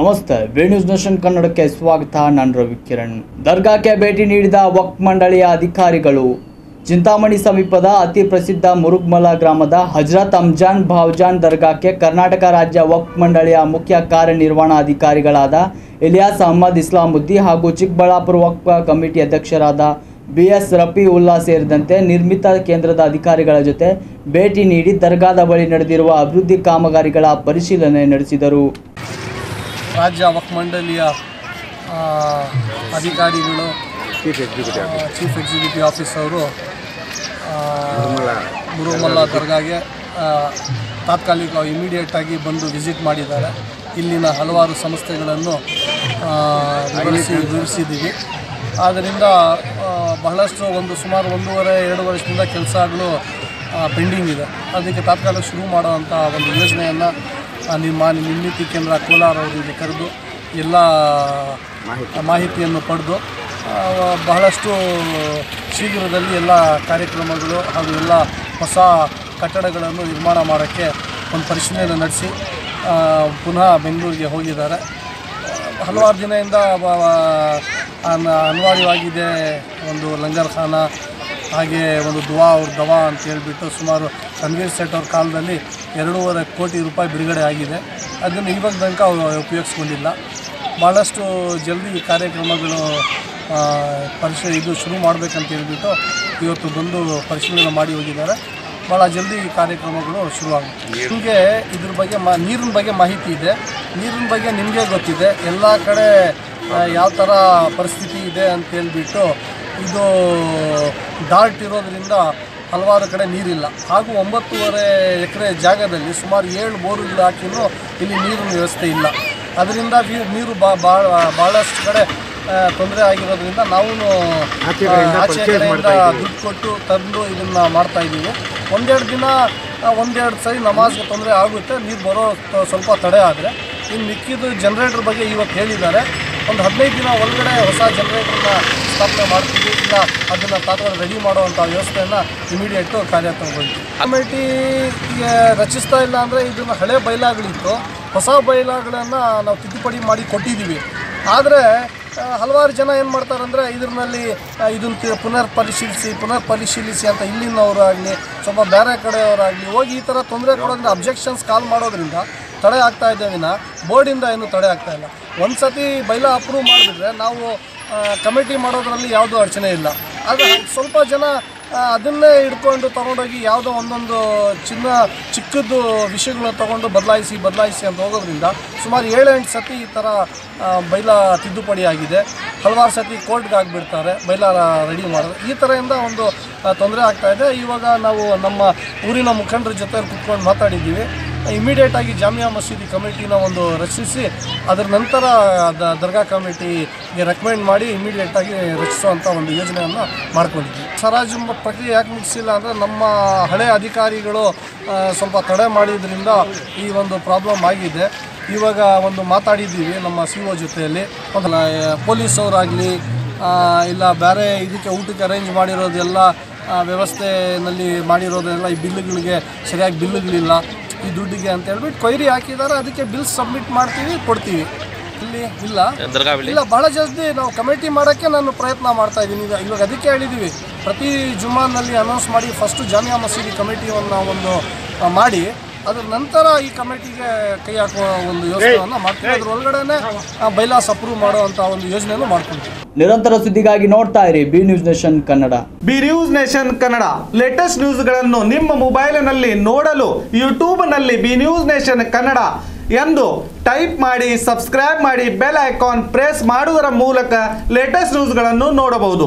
ನಮಸ್ತೆ V news ಕನ್ನಡಕ್ಕೆ ಸ್ವಾಗತ. ನಾನು ರವಿ ಕಿರಣ್. ದರ್ಗಾಕ್ಕೆ ಭೇಟಿ ನೀಡಿದ ವಕ್ ಮಂಡಳಿಯ ಅಧಿಕಾರಿಗಳು, ಚಿಂತಾಮಣಿ ಸಮೀಪದ ಅತಿ ಪ್ರಸಿದ್ಧ ಮುರುಗ್ಮಲ ಗ್ರಾಮದ ಹಜರತ್ ಅಂಜಾನ್ ಭಾವ್ಜಾನ್ ದರ್ಗಾಕ್ಕೆ ಕರ್ನಾಟಕ ರಾಜ್ಯ ವಕ್ ಮಂಡಳಿಯ ಮುಖ್ಯ ಕಾರ್ಯನಿರ್ವಹಣಾಧಿಕಾರಿಗಳಾದ ಇಲಿಯಾಸ್ ಅಹಮದ್ ಇಸ್ಲಾಮುದ್ದಿ ಹಾಗೂ ಚಿಕ್ಕಬಳ್ಳಾಪುರ ವಕ್ಫ ಕಮಿಟಿ ಅಧ್ಯಕ್ಷರಾದ ಬಿ ಎಸ್ ರಫಿ ಉಲ್ಲಾ ಸೇರಿದಂತೆ ನಿರ್ಮಿತ ಕೇಂದ್ರದ ಅಧಿಕಾರಿಗಳ ಜೊತೆ ಭೇಟಿ ನೀಡಿ ದರ್ಗಾದ ಬಳಿ ನಡೆದಿರುವ ಅಭಿವೃದ್ಧಿ ಕಾಮಗಾರಿಗಳ ಪರಿಶೀಲನೆ ನಡೆಸಿದರು. ರಾಜ್ಯ ವಕ್ ಮಂಡಳಿಯ ಅಧಿಕಾರಿಗಳು ಚೀಫ್ ಎಕ್ಸಿಕ್ಯೂಟಿವ್ ಆಫೀಸ್ ಅವರು ಆಫೀಸರು ಮುರುಮಲ್ಲ ದರ್ಗಾಗೆ ತಾತ್ಕಾಲಿಕ ಇಮಿಡಿಯೇಟಾಗಿ ಬಂದು ವಿಸಿಟ್ ಮಾಡಿದ್ದಾರೆ. ಇಲ್ಲಿನ ಹಲವಾರು ಸಂಸ್ಥೆಗಳನ್ನು ವಿವರಿಸಿ ವಿವರಿಸಿದ್ದೀವಿ. ಆದ್ದರಿಂದ ಬಹಳಷ್ಟು ಒಂದು ಸುಮಾರು ಒಂದೂವರೆ ಎರಡು ವರ್ಷದಿಂದ ಕೆಲಸಗಳು ಪೆಂಡಿಂಗ್ ಇದೆ. ಅದಕ್ಕೆ ತಾತ್ಕಾಲಿಕ ಶುರು ಮಾಡುವಂಥ ಒಂದು ಯೋಜನೆಯನ್ನು ನಿಮ್ಮ ನಿರ್ಮಿತಿ ಕೇಂದ್ರ ಕೋಲಾರ ಅವರಿಗೆ ಕರೆದು ಎಲ್ಲ ಮಾಹಿತಿಯನ್ನು ಪಡೆದು ಬಹಳಷ್ಟು ಶೀಘ್ರದಲ್ಲಿ ಎಲ್ಲ ಕಾರ್ಯಕ್ರಮಗಳು ಹಾಗೂ ಎಲ್ಲ ಹೊಸ ಕಟ್ಟಡಗಳನ್ನು ನಿರ್ಮಾಣ ಮಾಡೋಕ್ಕೆ ಒಂದು ಪರಿಶೀಲನೆ ನಡೆಸಿ ಪುನಃ ಬೆಂಗಳೂರಿಗೆ ಹೋಗಿದ್ದಾರೆ. ಹಲವಾರು ದಿನದಿಂದ ಅನಿವಾರ್ಯವಾಗಿದೆ ಒಂದು ಲಂಗರ್ ಖಾನ ಹಾಗೆ ಒಂದು ದುವಾ ಅವ್ರ ದವಾ ಅಂತ ಹೇಳಿಬಿಟ್ಟು ಸುಮಾರು ರಣವೀರ್ ಸೆಟ್ ಅವ್ರ ಕಾಲದಲ್ಲಿ ಎರಡೂವರೆ ಕೋಟಿ ರೂಪಾಯಿ ಬಿಡುಗಡೆ ಆಗಿದೆ. ಅದನ್ನು ಇವಾಗ ತನಕ ಅವರು ಉಪಯೋಗಿಸ್ಕೊಂಡಿಲ್ಲ. ಭಾಳಷ್ಟು ಜಲ್ದಿ ಈ ಕಾರ್ಯಕ್ರಮಗಳು ಆ, ಪರಿಶೀಲ ಇದು ಶುರು ಮಾಡಬೇಕಂತ ಹೇಳಿಬಿಟ್ಟು ಇವತ್ತು ಬಂದು ಪರಿಶೀಲನೆ ಮಾಡಿ ಹೋಗಿದ್ದಾರೆ. ಭಾಳ ಜಲ್ದಿ ಈ ಕಾರ್ಯಕ್ರಮಗಳು ಶುರುವಾಗುತ್ತೆ. ನಿಮಗೆ ಇದ್ರ ಬಗ್ಗೆ ಮಾ ನೀರಿನ ಬಗ್ಗೆ ಮಾಹಿತಿ ಇದೆ. ನೀರಿನ ಬಗ್ಗೆ ನಿಮಗೆ ಗೊತ್ತಿದೆ. ಎಲ್ಲ ಕಡೆ ಯಾವ ಥರ ಪರಿಸ್ಥಿತಿ ಇದೆ ಅಂತ ಹೇಳ್ಬಿಟ್ಟು ಇದು ಡಾರ್ಟ್ ಇರೋದ್ರಿಂದ ಹಲವಾರು ಕಡೆ ನೀರಿಲ್ಲ. ಹಾಗೂ ಒಂಬತ್ತೂವರೆ ಎಕರೆ ಜಾಗದಲ್ಲಿ ಸುಮಾರು ಏಳು ಬೋರ್ಗಳು ಹಾಕಿನೂ ಇಲ್ಲಿ ನೀರಿನ ವ್ಯವಸ್ಥೆ ಇಲ್ಲ. ಅದರಿಂದ ನೀರು ಬಾ ಭಾಳ ಭಾಳಷ್ಟು ಕಡೆ ತೊಂದರೆ ಆಗಿರೋದ್ರಿಂದ ನಾವು ಆಚೆ ಕಡೆಯಿಂದ. ದುಡ್ಡು ಕೊಟ್ಟು ತಂದು ಇದನ್ನು ಮಾಡ್ತಾ ಇದ್ದೀವಿ. ಒಂದೆರಡು ದಿನ ಒಂದೆರಡು ಸರಿ ನಮಾಜ್ಗೆ ತೊಂದರೆ ಆಗುತ್ತೆ. ನೀರು ಬರೋ ಸ್ವಲ್ಪ ತಡೆ ಆದರೆ. ಇನ್ನು ಮಿಕ್ಕಿದ್ದು ಜನ್ರೇಟ್ರ್ ಬಗ್ಗೆ ಇವತ್ತು ಹೇಳಿದ್ದಾರೆ. ಒಂದು ಹದಿನೈದು ದಿನ ಒಳಗಡೆ ಹೊಸ ಜನರೇಟರ್ನ ಸ್ಥಾಪನೆ ಮಾಡ್ತೀವಿ. ಇಲ್ಲ, ಅದನ್ನು ತಾತ್ಕಾಲ ರೆಡಿ ಮಾಡುವಂಥ ವ್ಯವಸ್ಥೆಯನ್ನು ಇಮಿಡಿಯೇಟು ಕಾರ್ಯಾತ್ಮಕಗೊಳ್ತೀವಿ ಕಮಿಟಿಗೆ ರಚಿಸ್ತಾ ಇಲ್ಲ ಅಂದರೆ ಇದನ್ನು ಹಳೆ ಬೈಲಾಗಳಿತ್ತು. ಹೊಸ ಬೈಲಾಗಳನ್ನು ನಾವು ತಿದ್ದುಪಡಿ ಮಾಡಿ ಕೊಟ್ಟಿದ್ದೀವಿ. ಆದರೆ ಹಲವಾರು ಜನ ಏನು ಮಾಡ್ತಾರಂದರೆ ಇದರಲ್ಲಿ ಇದನ್ನು ಪುನರ್ ಪರಿಶೀಲಿಸಿ ಪುನರ್ ಪರಿಶೀಲಿಸಿ ಅಂತ ಇಲ್ಲಿನವರಾಗಲಿ ಸ್ವಲ್ಪ ಬೇರೆ ಕಡೆಯವರಾಗಲಿ ಹೋಗಿ ಈ ಥರ ತೊಂದರೆ ಕೊಡೋದ್ರಿಂದ ಅಬ್ಜೆಕ್ಷನ್ಸ್ ಕಾಲ್ ಮಾಡೋದ್ರಿಂದ ತಡೆ ಆಗ್ತಾ ಇದೆ ವಿನ. ಬೋರ್ಡಿಂದ ಏನು ತಡೆ ಆಗ್ತಾ ಇಲ್ಲ. ಒಂದು ಸತಿ ಬೈಲ ಅಪ್ರೂವ್ ಮಾಡಿಬಿಟ್ರೆ ನಾವು ಕಮಿಟಿ ಮಾಡೋದರಲ್ಲಿ ಯಾವುದೂ ಅಡಚಣೆ ಇಲ್ಲ. ಆದರೆ ಸ್ವಲ್ಪ ಜನ ಅದನ್ನೇ ಹಿಡ್ಕೊಂಡು ತೊಗೊಂಡೋಗಿ ಯಾವುದೋ ಒಂದೊಂದು ಚಿನ್ನ, ಚಿಕ್ಕದ್ದು ವಿಷಯಗಳನ್ನ ತೊಗೊಂಡು ಬದಲಾಯಿಸಿ ಬದಲಾಯಿಸಿ ಅಂತ ಹೋಗೋದ್ರಿಂದ ಸುಮಾರು ಏಳೆಂಟು ಸತಿ ಈ ಥರ ಬೈಲ ತಿದ್ದುಪಡಿ ಆಗಿದೆ. ಹಲವಾರು ಸತಿ ಕೋರ್ಟ್ಗೆ ಆಗಿಬಿಡ್ತಾರೆ, ಬೈಲ ರೆಡಿ ಮಾಡೋದು. ಈ ಥರದಿಂದ ಒಂದು ತೊಂದರೆ ಆಗ್ತಾಯಿದೆ ಇವಾಗ ನಾವು ನಮ್ಮ ಊರಿನ ಮುಖಂಡರ ಜೊತೆ ಕುತ್ಕೊಂಡು ಮಾತಾಡಿದ್ದೀವಿ. ಇಮಿಡಿಯೇಟಾಗಿ ಜಾಮಿಯಾ ಮಸೀದಿ ಕಮಿಟಿನ ಒಂದು ರಚಿಸಿ, ಅದರ ನಂತರ ದರ್ಗಾ ಕಮಿಟಿಗೆ ರೆಕಮೆಂಡ್ ಮಾಡಿ ಇಮಿಡಿಯೇಟಾಗಿ ರಚಿಸುವಂಥ ಒಂದು ಯೋಜನೆಯನ್ನು ಮಾಡ್ಕೊಂಡಿದ್ವಿ. ಸರಾಜು ಪ್ರಕ್ರಿಯೆ ಯಾಕೆ ಮುಗಿಸಿಲ್ಲ ಅಂದರೆ ನಮ್ಮ ಹಳೆ ಅಧಿಕಾರಿಗಳು ಸ್ವಲ್ಪ ತಡೆ ಮಾಡಿದ್ರಿಂದ ಈ ಒಂದು ಪ್ರಾಬ್ಲಮ್ ಆಗಿದೆ. ಇವಾಗ ಒಂದು ಮಾತಾಡಿದ್ದೀವಿ ನಮ್ಮ ಸಿ ಒ ಜೊತೆಯಲ್ಲಿ. ಪೊಲೀಸವರಾಗಲಿ ಇಲ್ಲ ಬೇರೆ ಇದಕ್ಕೆ ಊಟಕ್ಕೆ ಅರೇಂಜ್ ಮಾಡಿರೋದೆಲ್ಲ ಆ, ವ್ಯವಸ್ಥೆನಲ್ಲಿ ಮಾಡಿರೋದೆಲ್ಲ ಈ ಬಿಲ್ಲುಗಳಿಗೆ ಸರಿಯಾಗಿ ಬಿಲ್ಲುಗಳಿಲ್ಲ. ಈ ದುಡ್ಡಿಗೆ ಅಂತ ಹೇಳ್ಬಿಟ್ಟು ಕೊಯ್ರಿ ಹಾಕಿದ್ದಾರೆ ಅದಕ್ಕೆ ಬಿಲ್ ಸಬ್ಮಿಟ್ ಮಾಡ್ತೀವಿ ಕೊಡ್ತೀವಿ. ಇಲ್ಲಿ ಇಲ್ಲ. ಇಲ್ಲ ಭಾಳ ಜಾಸ್ತಿ ನಾವು ಕಮಿಟಿ ಮಾಡೋಕ್ಕೆ ನಾನು ಪ್ರಯತ್ನ ಮಾಡ್ತಾ ಇದ್ದೀನಿ. ಈಗ ಇವಾಗ ಅದಕ್ಕೆ ಹೇಳಿದ್ದೀವಿ ಪ್ರತಿ ಜುಮ್ಮಾನಲ್ಲಿ ಅನೌನ್ಸ್ ಮಾಡಿ ಫಸ್ಟು ಜಾಮಿಯಾ ಮಸೀದಿ ಕಮಿಟಿಯನ್ನು ಒಂದು ಮಾಡಿ. ಅದ್ರ ನಂತರ ಈ ಕಮಿಟಿಗೆ ಕೈ ಹಾಕುವ ಒಂದು ಯೋಜನೆಯನ್ನು ಮಾಡ್ತೀವಿ. ಅದ್ರ ಒಳಗಡೆನೆ ಬೈಲಾಸ್ ಅಪ್ರೂವ್ ಮಾಡುವಂತ ಒಂದು ಯೋಜನೆಯನ್ನು ಮಾಡ್ಕೊಳ್ತೀವಿ. ನಿರಂತರ ಸುದ್ದಿಗಾಗಿ ನೋಡ್ತಾ ಇರಿ B news nation Kannada. B news nation Kannada. Latest ನ್ಯೂಸ್ಗಳನ್ನು ನಿಮ್ಮ ಮೊಬೈಲಿನಲ್ಲಿ ನೋಡಲು ಯೂಟ್ಯೂಬ್ನಲ್ಲಿ ಬಿ ನ್ಯೂಸ್ ನೇಷನ್ ಕನ್ನಡ ಎಂದು ಟೈಪ್ ಮಾಡಿ ಸಬ್ಸ್ಕ್ರೈಬ್ ಮಾಡಿ ಬೆಲ್ ಐಕಾನ್ ಪ್ರೆಸ್ ಮಾಡುವುದರ ಮೂಲಕ ಲೇಟೆಸ್ಟ್ ನ್ಯೂಸ್ಗಳನ್ನು ನೋಡಬಹುದು.